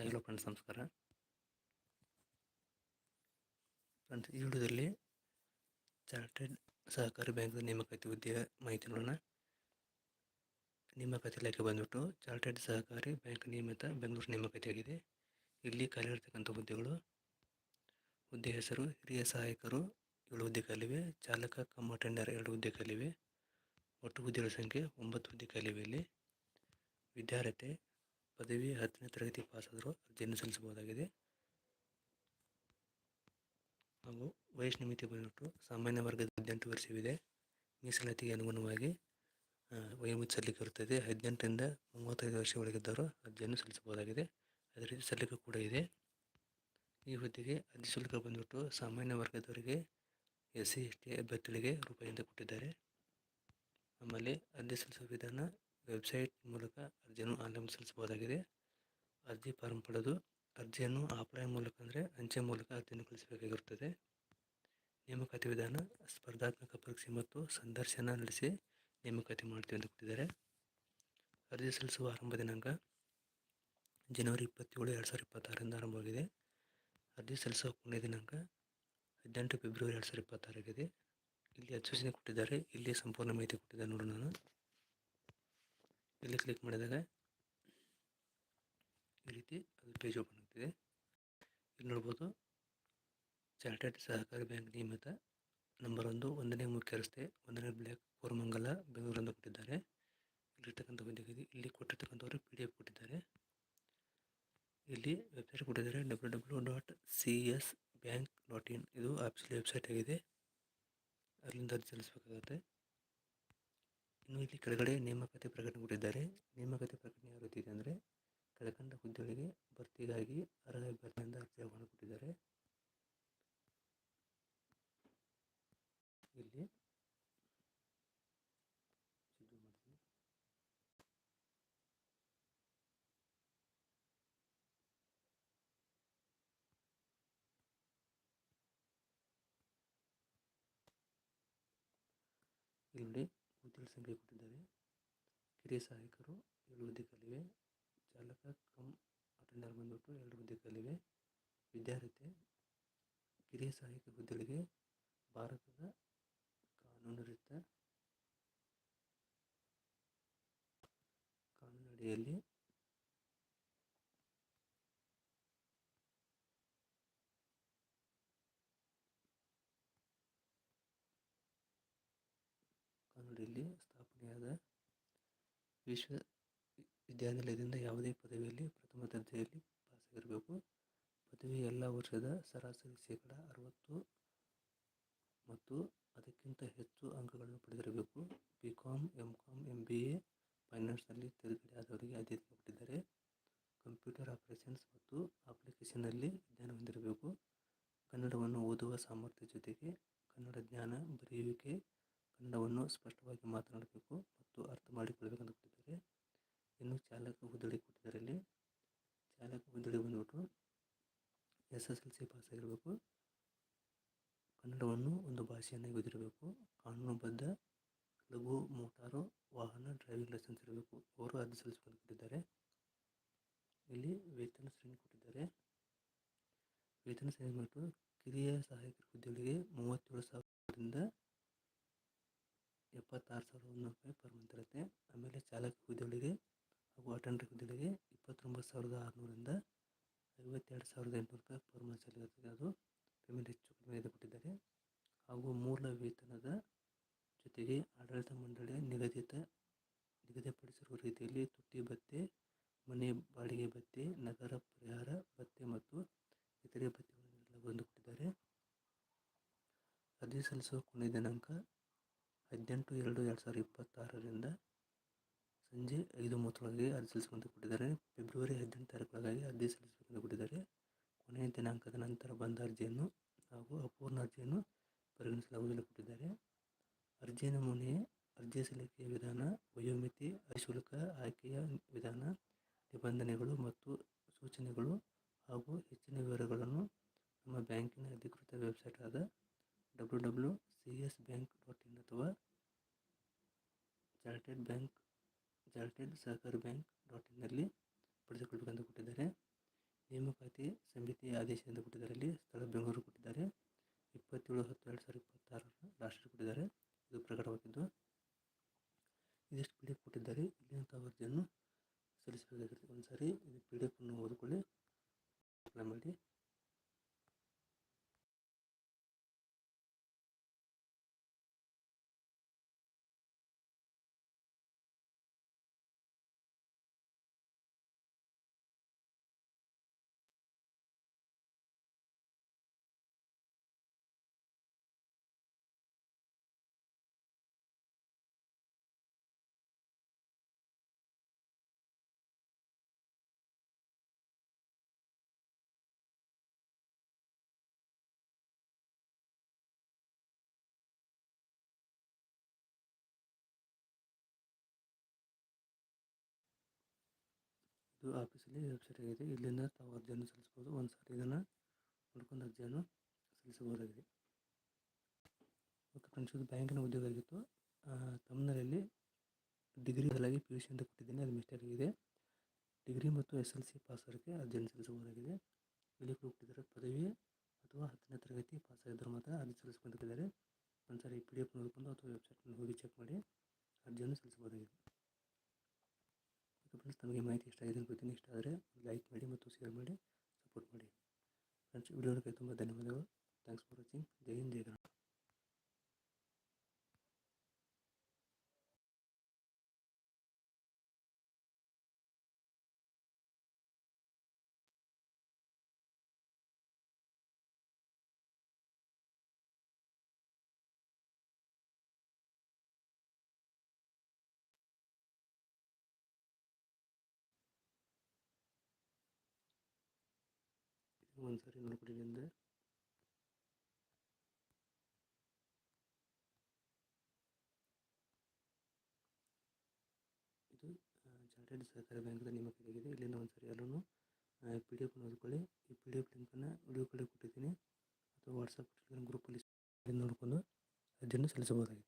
Hello friends ನಮಸ್ಕಾರ. Friends ಈ ವಿಡಿಯೋದಲ್ಲಿ ಚಾರ್ಟೆಡ್ ಸಹಕಾರಿ ಬ್ಯಾಂಕ್ ನೇಮಕಾತಿ ಹುದ್ದೆಯ ಮಾಹಿತಿಗಳನ್ನು ನೇಮಕಾತಿ ಇಲಾಖೆ ಬಂದ್ಬಿಟ್ಟು ಚಾರ್ಟೆಡ್ ಸಹಕಾರಿ ಬ್ಯಾಂಕ್ ನಿಯಮಿತ ಬೆಂಗಳೂರು ನೇಮಕಾತಿಯಾಗಿದೆ ಇಲ್ಲಿ ಖಾಲಿರ್ತಕ್ಕಂಥ ಹುದ್ದೆಗಳು ಹುದ್ದೆ ಹೆಸರು, ಹಿರಿಯ ಸಹಾಯಕರು ಏಳು ಹುದ್ದೆ ಕಾಲಿವೆ ಚಾಲಕ ಕಮ್ ಅಟೆಂಡರ್ ಎರಡು ಹುದ್ದೆ ಕಾಲಿವೆ ಒಟ್ಟು ಹುದ್ದೆಗಳ ಸಂಖ್ಯೆ ಒಂಬತ್ತು ಹುದ್ದೆ ಖಾಲಿವೆ ಇಲ್ಲಿ. ವಿದ್ಯಾರ್ಹತೆ ಪದವಿ ಹತ್ತನೇ ತರಗತಿ ಪಾಸಾದರೂ ಅರ್ಜಿಯನ್ನು ಸಲ್ಲಿಸಬಹುದಾಗಿದೆ. ಹಾಗೂ ವಯಸ್ಸು ಮಿತಿ ಬಂದ್ಬಿಟ್ಟು ಸಾಮಾನ್ಯ ವರ್ಗದ ಹದಿನೆಂಟು ವರ್ಷವಿದೆ ಮೀಸಲಾತಿಗೆ ಅನುಗುಣವಾಗಿ ವಯೋಮಿತಿ ಸಲ್ಲಿಕೆ ಇರುತ್ತದೆ. ಹದಿನೆಂಟರಿಂದ ಮೂವತ್ತೈದು ವರ್ಷ ಒಳಗಿದ್ದವರು ಅರ್ಜಿಯನ್ನು ಸಲ್ಲಿಸಬಹುದಾಗಿದೆ. ಅದೇ ರೀತಿ ಸಲ್ಲಿಕೆ ಕೂಡ ಇದೆ. ಈ ಹುದ್ದೆಗೆ ಅರ್ಜಿ ಶುಲ್ಕ ಬಂದ್ಬಿಟ್ಟು ಸಾಮಾನ್ಯ ವರ್ಗದವರಿಗೆ ಎಸ್ ಸಿ ಎಸ್ ಟಿ ಅಭ್ಯರ್ಥಿಗಳಿಗೆ ರೂಪಾಯಿಂದ ಕೊಟ್ಟಿದ್ದಾರೆ. ಆಮೇಲೆ ಅರ್ಜಿ ಸಲ್ಲಿಸುವ ವಿಧಾನ ವೆಬ್ಸೈಟ್ ಮೂಲಕ ಅರ್ಜಿಯನ್ನು ಆನ್ಲೈನ್ ಸಲ್ಲಿಸಬಹುದಾಗಿದೆ. ಅರ್ಜಿ ಫಾರ್ಮ್ ಪಡೆದು ಅರ್ಜಿಯನ್ನು ಆಫ್ಲೈನ್ ಮೂಲಕ ಅಂದರೆ ಅಂಚೆ ಮೂಲಕ ಅರ್ಜಿಯನ್ನು ಕಳಿಸಬೇಕಾಗಿರುತ್ತದೆ ನೇಮಕಾತಿ ವಿಧಾನ, ಸ್ಪರ್ಧಾತ್ಮಕ ಪರೀಕ್ಷೆ ಮತ್ತು ಸಂದರ್ಶನ ನಡೆಸಿ ನೇಮಕಾತಿ ಮಾಡ್ತೀವಿ ಅಂತ ಕೊಟ್ಟಿದ್ದಾರೆ. ಅರ್ಜಿ ಸಲ್ಲಿಸುವ ಆರಂಭ ದಿನಾಂಕ ಜನವರಿ ಇಪ್ಪತ್ತೇಳು, ಎರಡು ಸಾವಿರದ ಇಪ್ಪತ್ತಾರರಿಂದ ಆರಂಭವಾಗಿದೆ. ಅರ್ಜಿ ಸಲ್ಲಿಸುವ ಕೊನೆಯ ದಿನಾಂಕ ಹದಿನೆಂಟು ಫೆಬ್ರವರಿ, ಎರಡು ಸಾವಿರದ ಇಪ್ಪತ್ತಾರಾಗಿದೆ ಇಲ್ಲಿ ಅಧಿಸೂಚನೆ ಕೊಟ್ಟಿದ್ದಾರೆ. ಇಲ್ಲಿ ಸಂಪೂರ್ಣ ಮಾಹಿತಿ ಕೊಟ್ಟಿದ್ದಾರೆ ನೋಡೋಣ ಇಲ್ಲಿ ಕ್ಲಿಕ್ ಮಾಡಿದಾಗ ಈ ರೀತಿ ಅದು ಪೇಜ್ ಓಪನ್ ಆಗ್ತಿದೆ. ಇಲ್ಲಿ ನೋಡ್ಬೋದು ಚಾರ್ಟೆಡ್ ಸಹಕಾರಿ ಬ್ಯಾಂಕ್ ನಿಯಮಿತ ನಂಬರ್ ಒಂದು, ಒಂದನೇ ಮುಖ್ಯ ರಸ್ತೆ, ಒಂದನೇ ಬ್ಲಾಕ್ ಕೋರಮಂಗಲ ಬೆಂಗಳೂರು ಅಂತ ಕೊಟ್ಟಿದ್ದಾರೆ ಇಲ್ಲಿರ್ತಕ್ಕಂಥ ಬಂದಿದೆ ಇಲ್ಲಿ ಕೊಟ್ಟಿರ್ತಕ್ಕಂಥವ್ರು ಪಿ ಡಿ ಎಫ್ ಕೊಟ್ಟಿದ್ದಾರೆ. ಇಲ್ಲಿ ವೆಬ್ಸೈಟ್ ಕೊಟ್ಟಿದ್ದಾರೆ W W dot C S bank dot in ಇದು ಆಫೀಸಿಯಲ್ ವೆಬ್ಸೈಟ್ ಆಗಿದೆ. ಅಲ್ಲಿಂದ ಅರ್ಜಿ ಸಲ್ಲಿಸಬೇಕಾಗುತ್ತೆ ಇನ್ನು ಇಲ್ಲಿ ಕೆಳಗಡೆ ನೇಮಕಾತಿ ಪ್ರಕಟಣೆ ಕೊಟ್ಟಿದ್ದಾರೆ. ನೇಮಕಾತಿ ಪ್ರಕಟಣೆ ಯಾವ ರೀತಿ ಇದೆ ಅಂದರೆ ಕೆಳಕಂಡ ಹುದ್ದೆಗಳಿಗೆ ಭರ್ತಿಗಾಗಿ ಅರ್ಹ ಅಭ್ಯರ್ಥಿಯಿಂದ ಅರ್ಜಿ ಆಹ್ವಾನ ಕೊಟ್ಟಿದ್ದಾರೆ. ಇಲ್ಲಿ ಇಲ್ಲಿ ಸಂಖ್ಯೆ ಕೊಟ್ಟಿದ್ದಾರೆ. ಕಿರಿಯ ಸಹಾಯಕರು ಏಳು ಮಂದಿ ಕಲಿವೆ. ಚಾಲಕ ಕಮ್ ಅಟೆಂಡರ್ ಬಂದ್ಬಿಟ್ಟು ಎರಡು ಮಂದಿ ಕಲಿವೆ. ವಿದ್ಯಾರ್ಥಿ ಕಿರಿಯ ಸಹಾಯಕ ಹುದ್ದೆಗಳಿಗೆ ಭಾರತದ ಕಾನೂನುರಿತ ಕಾನೂನಡಿಯಲ್ಲಿ ಕಾನೂನಡಿಯಲ್ಲಿ ಸ್ಥಾಪನೆಯಾದ ವಿಶ್ವ ವಿದ್ಯಾನಿಲಯದಿಂದ ಯಾವುದೇ ಪದವಿಯಲ್ಲಿ ಪ್ರಥಮ ದರ್ಜೆಯಲ್ಲಿ ಪಾಸಾಗಿರಬೇಕು. ಪದವಿ ಎಲ್ಲ ವರ್ಷದ ಸರಾಸರಿ ಶೇಕಡ ಅರವತ್ತು ಮತ್ತು ಅದಕ್ಕಿಂತ ಹೆಚ್ಚು ಅಂಕಗಳನ್ನು ಪಡೆದಿರಬೇಕು. B com M com M B A ಫೈನಾನ್ಸ್ನಲ್ಲಿ ತೇರ್ಗಡೆ ಆದವರಿಗೆ ಆದ್ಯತೆ ಕೊಟ್ಟಿದ್ದಾರೆ ಕಂಪ್ಯೂಟರ್ ಆಪರೇಷನ್ಸ್ ಮತ್ತು ಅಪ್ಲಿಕೇಶನ್ನಲ್ಲಿ ಜ್ಞಾನ ಹೊಂದಿರಬೇಕು. ಕನ್ನಡವನ್ನು ಓದುವ ಸಾಮರ್ಥ್ಯ ಜೊತೆಗೆ ಕನ್ನಡ ಜ್ಞಾನ ಬರೆಯುವಿಕೆ ಕನ್ನಡವನ್ನು ಸ್ಪಷ್ಟವಾಗಿ ಮಾತನಾಡಬೇಕು ಮತ್ತು ಅರ್ಥ ಮಾಡಿಕೊಳ್ಳಬೇಕಂತ ಕೊಟ್ಟಿದ್ದಾರೆ ಇನ್ನು ಚಾಲಕ ಹುದ್ದಳಿ ಕೊಟ್ಟಿದ್ದಾರೆ ಇಲ್ಲಿ. ಚಾಲಕ ಹುದ್ದಳಿ ಬಂದ್ಬಿಟ್ಟು ಎಸ್ ಎಸ್ ಎಲ್ ಸಿ ಪಾಸಾಗಿರಬೇಕು ಕನ್ನಡವನ್ನು ಒಂದು ಭಾಷೆಯನ್ನಾಗಿ ಓದಿರಬೇಕು. ಕಾನೂನುಬದ್ಧ ಲಘು, ಮೋಟಾರು, ವಾಹನ ಡ್ರೈವಿಂಗ್ ಲೈಸೆನ್ಸ್ ಇರಬೇಕು. ಅವರು ಅರ್ಜಿ ಸಲ್ಲಿಸಿಕೊಂಡು ಕೊಟ್ಟಿದ್ದಾರೆ ಇಲ್ಲಿ ವೇತನ ಶ್ರೇಣಿ ಕೊಟ್ಟಿದ್ದಾರೆ ವೇತನ ಶ್ರೇಣಿ ಬಂದ್ಬಿಟ್ಟು ಕಿರಿಯ ಸಹಾಯಕರ ಹುದ್ದೆಗಳಿಗೆ ಮೂವತ್ತೇಳು ಸಾವಿರದಿಂದ ಎಪ್ಪತ್ತಾರು ಸಾವಿರದ ಒಂದು ಪೇಪರ್ ಇರುತ್ತೆ ಆಮೇಲೆ ಚಾಲಕ ಹುದ್ದೆಗಳಿಗೆ ಹಾಗೂ ಅಟೆಂಡರ್ ಹುದ್ದೆಗಳಿಗೆ ಇಪ್ಪತ್ತೊಂಬತ್ತು ಸಾವಿರದ ಆರುನೂರಿಂದ ಐವತ್ತೆರಡು ಸಾವಿರದ ಎಂಟುನೂರು ರೂಪಾಯಿ ಪರ್ ಮಂತ್ ಅದು ಪೇಮೆಂಟ್ ಹೆಚ್ಚು ಕಡಿಮೆ ಹಾಗೂ ಮೂಲ ವೇತನದ ಜೊತೆಗೆ ಆಡಳಿತ ಮಂಡಳಿಯ ನಿಗದಿತ, ನಿಗದಿಪಡಿಸಿರುವ ರೀತಿಯಲ್ಲಿ ತುಟ್ಟಿ ಭತ್ಯೆ ಮನೆ ಬಾಡಿಗೆ ಭತ್ಯೆ ನಗರ ಪರಿಹಾರ ಭತ್ಯೆ ಮತ್ತು ಇತರೆ ಭತ್ಯೆಗಳನ್ನು ಬಂದು ಕೊಟ್ಟಿದ್ದಾರೆ. ಅರ್ಜಿ ಸಲ್ಲಿಸುವ ಕೊನೆಯ ದಿನಾಂಕ ಹದಿನೆಂಟು, ಎರಡು ಎರಡು ಸಾವಿರದ ಇಪ್ಪತ್ತಾರರಿಂದ ಸಂಜೆ ಐದು ಮೂವತ್ತರೊಳಗೆ ಅರ್ಜಿ ಸಲ್ಲಿಸುವಂತೆ ಕೊಟ್ಟಿದ್ದಾರೆ. ಫೆಬ್ರವರಿ ಹದಿನೆಂಟು ತಾರೀಕೊಳಗಾಗಿ ಅರ್ಜಿ ಸಲ್ಲಿಸಬೇಕಂತ ಕೊಟ್ಟಿದ್ದಾರೆ. ಕೊನೆಯ ದಿನಾಂಕದ ನಂತರ ಬಂದ ಅರ್ಜಿಯನ್ನು ಹಾಗೂ ಅಪೂರ್ಣ ಅರ್ಜಿಯನ್ನು ಪರಿಗಣಿಸಲಾಗುವುದಿಲ್ಲ ಕೊಟ್ಟಿದ್ದಾರೆ. ಅರ್ಜಿ ನಮೂನೆ, ಅರ್ಜಿ ಸಲ್ಲಿಕೆಯ ವಿಧಾನ, ವಯೋಮಿತಿ ಅಶುಲ್ಕ ಶುಲ್ಕ ಆಯ್ಕೆಯ ವಿಧಾನ, ನಿಬಂಧನೆಗಳು ಮತ್ತು ಸೂಚನೆಗಳು ಹಾಗೂ ಹೆಚ್ಚಿನ ವಿವರಗಳನ್ನು ನಮ್ಮ ಬ್ಯಾಂಕಿನ ಅಧಿಕೃತ ವೆಬ್ಸೈಟ್ ಆದ W W C S bank dot in ಅಥವಾ ಚಾರ್ಟೆಡ್ ಬ್ಯಾಂಕ್ ಚಾರ್ಟೆಡ್ ಸಹಕಾರಿ ಬ್ಯಾಂಕ್ ಡಾಟ್ ಇನ್ನಲ್ಲಿ ಪಡೆದುಕೊಳ್ಳಬೇಕಂತ ಕೊಟ್ಟಿದ್ದಾರೆ ನೇಮಕಾತಿ ಸಮಿತಿ ಆದೇಶದಿಂದ ಕೊಟ್ಟಿದ್ದಾರೆ ಇಲ್ಲಿ ಸ್ಥಳ ಬೆಂಗಳೂರು ಕೊಟ್ಟಿದ್ದಾರೆ. ಇಪ್ಪತ್ತೇಳು ಹತ್ತು ಎರಡು ಸಾವಿರದ ಇಪ್ಪತ್ತಾರರ ಲಾಸ್ಟ್ ಕೊಟ್ಟಿದ್ದಾರೆ. ಇದು ಪ್ರಕಟವಾಗಿದ್ದು ಇದಿಷ್ಟು ಪಿ ಡಿ ಎಫ್ ಕೊಟ್ಟಿದ್ದಾರೆ. ಇಲ್ಲಿನಂಥ ವರದಿಯನ್ನು ಸಲ್ಲಿಸಬೇಕಾಗಿರುತ್ತೆ ಒಂದು ಸಾರಿ ಇದು ಪಿ ಡಿ ಎಫನ್ನು ಓದಿಕೊಳ್ಳಿ. ಅಪ್ಲೈ ಮಾಡಿ. ಇದು ಆಫೀಸಲ್ಲಿ ವೆಬ್ಸೈಟ್ ಆಗಿದೆ. ಇಲ್ಲಿಂದ ತಾವು ಅರ್ಜಿಯನ್ನು ಸಲ್ಲಿಸ್ಬೋದು ಒಂದು ಸಾರಿ ಇದನ್ನು ನೋಡ್ಕೊಂಡು ಅರ್ಜಿಯನ್ನು ಸಲ್ಲಿಸಬಹುದಾಗಿದೆ. ಓಕೆ ಫ್ರೆಂಡ್ಸ್, ಇದು ಬ್ಯಾಂಕಿನ ಉದ್ಯೋಗ ಆಗಿತ್ತು. ತಮ್ಮನಲ್ಲಿ ಡಿಗ್ರಿ ಬದಲಾಗಿ ಪಿ ಯು ಸಿ ಅಂತ ಕೊಟ್ಟಿದ್ದೀನಿ. ಅದು ಮಿಸ್ಟೇಕ್ ಆಗಿದೆ. ಡಿಗ್ರಿ ಮತ್ತು ಎಸ್ ಎಲ್ ಸಿ ಪಾಸರಿಗೆ ಅರ್ಜಿಯನ್ನು ಸಲ್ಲಿಸಬಹುದಾಗಿದೆ. ಇಲ್ಲಿ ಕೊಟ್ಟಿದ್ದಾರೆ. ಪದವಿ ಅಥವಾ ಹತ್ತನೇ ತರಗತಿ ಪಾಸ್ ಆಗಿದ್ದರೂ ಮಾತ್ರ ಅರ್ಜಿ ಸಲ್ಲಿಸ್ಕೊಂಡಿದ್ದಾರೆ. ಒಂದು ಸಾರಿ ಪಿ ಡಿ ಎಫ್ ನೋಡಿಕೊಂಡು ಅಥವಾ ವೆಬ್ಸೈಟ್ನಲ್ಲಿ ಹೋಗಿ ಚೆಕ್ ಮಾಡಿ ಅರ್ಜಿಯನ್ನು ಸಲ್ಲಿಸಬಹುದಾಗಿದೆ. ಫ್ರೆಂಡ್ಸ್ ತಮಗೆ ಮಾಹಿತಿ ಇಷ್ಟ ಆಗಿದೆ ಅನ್ಕೋತೀನಿ ಇಷ್ಟ ಆದರೆ ಲೈಕ್ ಮಾಡಿ ಮತ್ತು ಶೇರ್ ಮಾಡಿ ಸಪೋರ್ಟ್ ಮಾಡಿ. ಫ್ರೆಂಡ್ಸ್ ವಿಡಿಯೋ ನೋಡೋಕ್ಕೆ ತುಂಬ ಧನ್ಯವಾದಗಳು. Thanks for watching Jai Hind, Jai ಒಂದು ಸಾರಿ ನೋಡ್ಕೊಡಿ ಇಲ್ಲಿಂದ ಇದು ಚಾರ್ಟೆಡ್ ಸಹಕಾರಿ ಬ್ಯಾಂಕ್ದ ನೇಮಕಾತಿಯಾಗಿದೆ ಇಲ್ಲಿಂದ ಒಂದು ಸಾರಿ ಎಲ್ಲರೂ ಪಿ ಡಿ ಎಫ್ ಓದ್ಕೊಳ್ಳಿ. ಈ ಪಿ ಡಿ ಎಫ್ ಲಿಂಕನ್ನು ವಿಡಿಯೋ ಕಡೆ ಕೊಟ್ಟಿದ್ದೀನಿ. ಅಥವಾ ವಾಟ್ಸಪ್ ಗ್ರೂಪಲ್ಲಿ ನೋಡಿಕೊಂಡು ಅರ್ಜಿಯನ್ನು ಸಲ್ಲಿಸಬಹುದಾಗಿದೆ.